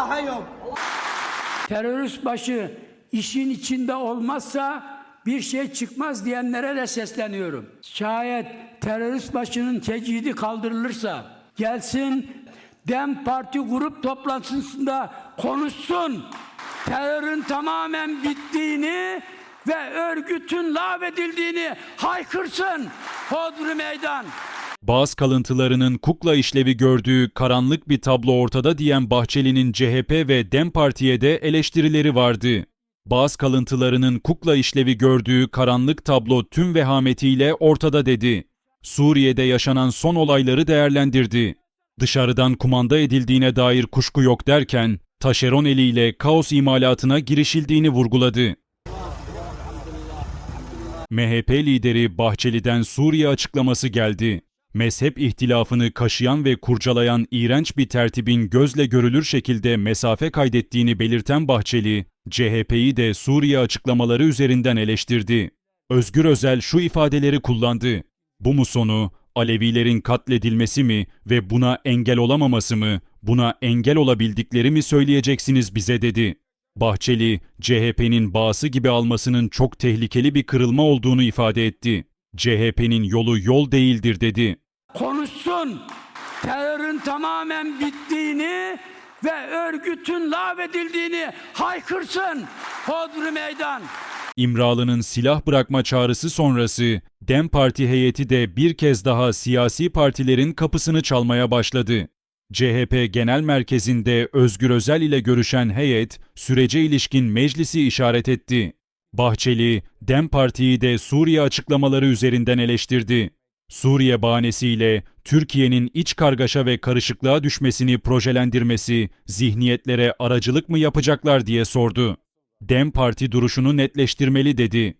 Vallahi yok. terörist başı işin içinde olmazsa bir şey çıkmaz diyenlere de sesleniyorum. Şayet terörist başının tecidi kaldırılırsa gelsin Dem Parti grup toplantısında konuşsun. Terörün tamamen bittiğini ve örgütün lağvedildiğini haykırsın. Hodri meydan. Bazı kalıntılarının kukla işlevi gördüğü karanlık bir tablo ortada diyen Bahçeli'nin CHP ve DEM Parti'ye de eleştirileri vardı. Bazı kalıntılarının kukla işlevi gördüğü karanlık tablo tüm vehametiyle ortada dedi. Suriye'de yaşanan son olayları değerlendirdi. Dışarıdan kumanda edildiğine dair kuşku yok derken, taşeron eliyle kaos imalatına girişildiğini vurguladı. MHP lideri Bahçeli'den Suriye açıklaması geldi. Mezhep ihtilafını kaşıyan ve kurcalayan iğrenç bir tertibin gözle görülür şekilde mesafe kaydettiğini belirten Bahçeli, CHP'yi de Suriye açıklamaları üzerinden eleştirdi. Özgür Özel şu ifadeleri kullandı. Bu mu sonu, Alevilerin katledilmesi mi ve buna engel olamaması mı, buna engel olabildikleri mi söyleyeceksiniz bize dedi. Bahçeli, CHP'nin bağısı gibi almasının çok tehlikeli bir kırılma olduğunu ifade etti. CHP'nin yolu yol değildir dedi. Konuşsun. Terörün tamamen bittiğini ve örgütün lağvedildiğini haykırsın. Hodri meydan. İmralı'nın silah bırakma çağrısı sonrası DEM Parti heyeti de bir kez daha siyasi partilerin kapısını çalmaya başladı. CHP Genel Merkezi'nde Özgür Özel ile görüşen heyet sürece ilişkin meclisi işaret etti. Bahçeli, DEM Parti'yi de Suriye açıklamaları üzerinden eleştirdi. Suriye bahanesiyle Türkiye'nin iç kargaşa ve karışıklığa düşmesini projelendirmesi, zihniyetlere aracılık mı yapacaklar diye sordu. DEM Parti duruşunu netleştirmeli dedi.